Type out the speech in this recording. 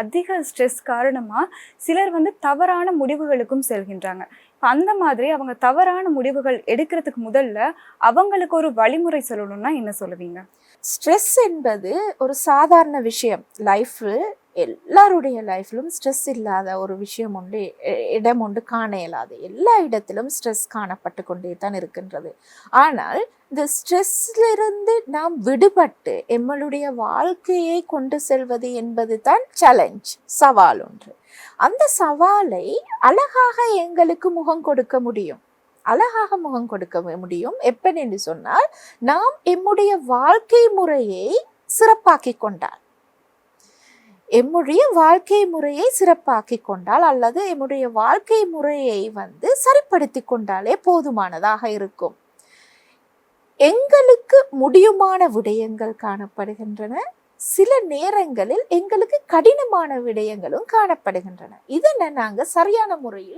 அதிக ஸ்ட்ரெஸ் காரணமாக சிலர் வந்து தவறான முடிவுகளுக்கும் செல்கின்றாங்க. இப்போ அந்த மாதிரி அவங்க தவறான முடிவுகள் எடுக்கிறதுக்கு முதல்ல அவங்களுக்கு ஒரு வழிமுறை சொல்லணும்னா என்ன சொல்லுவீங்க? ஸ்ட்ரெஸ் என்பது ஒரு சாதாரண விஷயம். லைஃப்பு எல்லாருடைய லைஃப்லும் ஸ்ட்ரெஸ் இல்லாத ஒரு விஷயம் உண்டு இடம் உண்டு காண இயலாது. எல்லா இடத்திலும் ஸ்ட்ரெஸ் காணப்பட்டு கொண்டே தான் இருக்கின்றது. ஆனால் இந்த ஸ்ட்ரெஸ்லிருந்து நாம் விடுபட்டு எம்மளுடைய வாழ்க்கையை கொண்டு செல்வது என்பது தான் சேலஞ்ச் சவால் ஒன்று. அந்த சவாலை அழகாக எங்களுக்கு முகம் கொடுக்க முடியும். அழகாக முகம் கொடுக்க முடியும். எப்படின்னு சொன்னால் நாம் எம்முடைய வாழ்க்கை முறையை சிறப்பாக்கி கொண்டால். எம்முடைய வாழ்க்கை முறையை சிறப்பாக்கி கொண்டால் அல்லது எம்முடைய வாழ்க்கை முறையை வந்து சரிப்படுத்தி கொண்டாலே போதுமானதாக இருக்கும். எங்களுக்கு முடியுமான விடயங்கள் காணப்படுகின்றன. சில நேரங்களில் எங்களுக்கு கடினமான விடயங்களும் காணப்படுகின்றன. இதனை நாங்கள் சரியான முறையில்